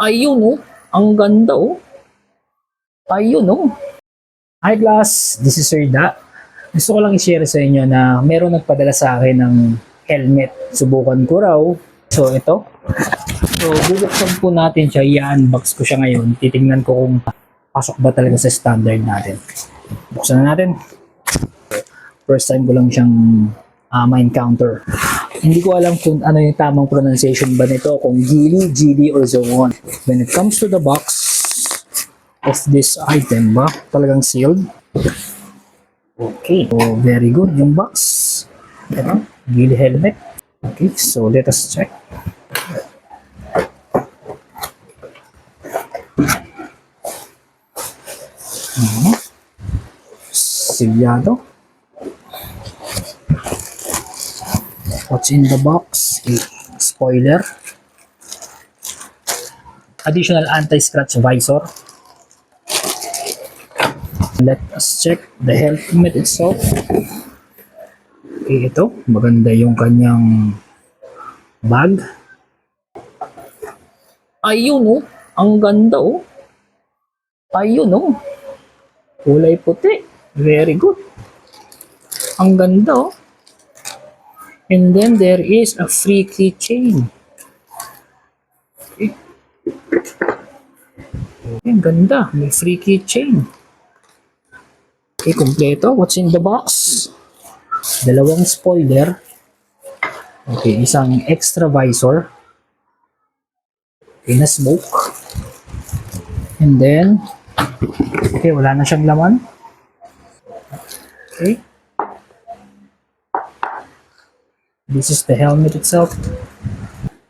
Ayun oh, ang ganda oh. Ayun oh. Hi class, this is Sir Da. Gusto ko lang i-share sa inyo na meron nagpadala sa akin ng helmet. Subukan ko raw. So ito. So bubuksan po natin siya. I-unbox ko siya ngayon. Titingnan ko kung pasok ba talaga sa standard natin. Buksan na natin. First time ko lang siyang uh, ma-encounter. Hindi ko alam kung ano yung tamang pronunciation ba nito, kung Gili, Gili, or Zoon. When it comes to the box of this item ba, talagang sealed. Okay, so very good yung box. Ito, Gili helmet. Okay, so let us check. Mhm. Silyado. What's in the box? A spoiler. Additional anti-scratch visor. Let us check the helmet itself. Okay, ito. Maganda yung kanyang bag. Ayun oh. Ang ganda oh. Ayun oh. Kulay puti. Very good. Ang ganda oh. And then there is a free keychain. Okay. Okay, ganda. May free keychain. Okay, kompleto. What's in the box? Dalawang spoiler. Okay, isang extra visor. Okay, na smoke. And then, okay, wala na siyang laman. Okay. This is the helmet itself.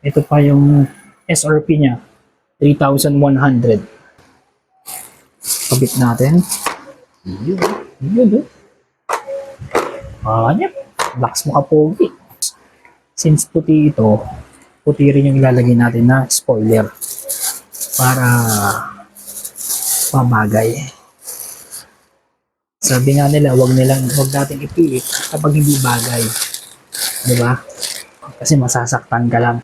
Ito pa yung SRP niya. 3,100. Kabit natin. Yun. Yun. Yan. Lakas mo ka pogi. Since puti ito, puti rin yung ilalagay natin na spoiler. Para pamagay. Sabi nga nila, wag nilang, wag natin ipilit kapag hindi bagay. Di ba? Kasi masasaktan ka lang.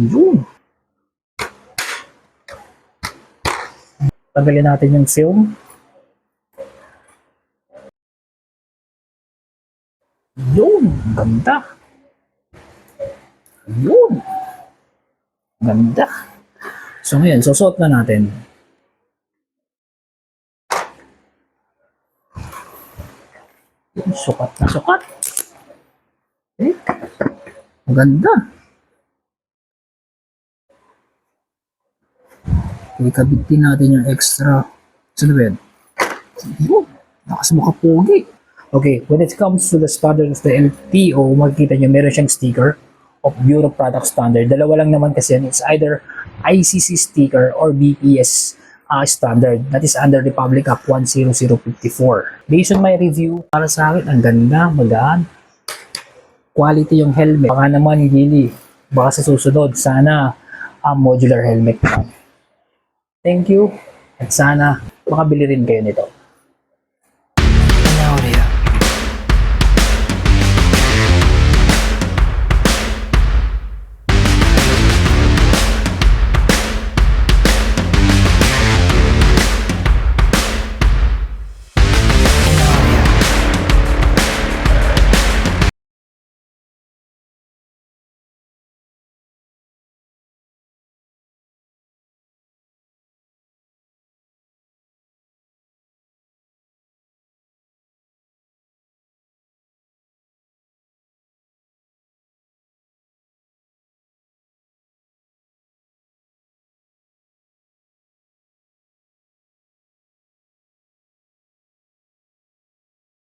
Yun. Tagalin natin yung film. Yun. Ganda. Yun. Ganda. So ngayon, susot na natin. Sukat na sukat. Eh, maganda. Ikabit din natin yung extra. Saan ba yun? Yun, mo kapogi. Okay, when it comes to the standard of the LTO, makikita nyo meron siyang sticker of Bureau Product Standard. Dalawa lang naman kasi yan. It's either ICC sticker or BPS uh, standard that is under Republic Act 10054. Based on my review, para sa akin, ang ganda, magaan. Quality yung helmet. Baka naman, Gili, baka sa susunod, sana uh, modular helmet naman. Thank you at sana makabili rin kayo nito.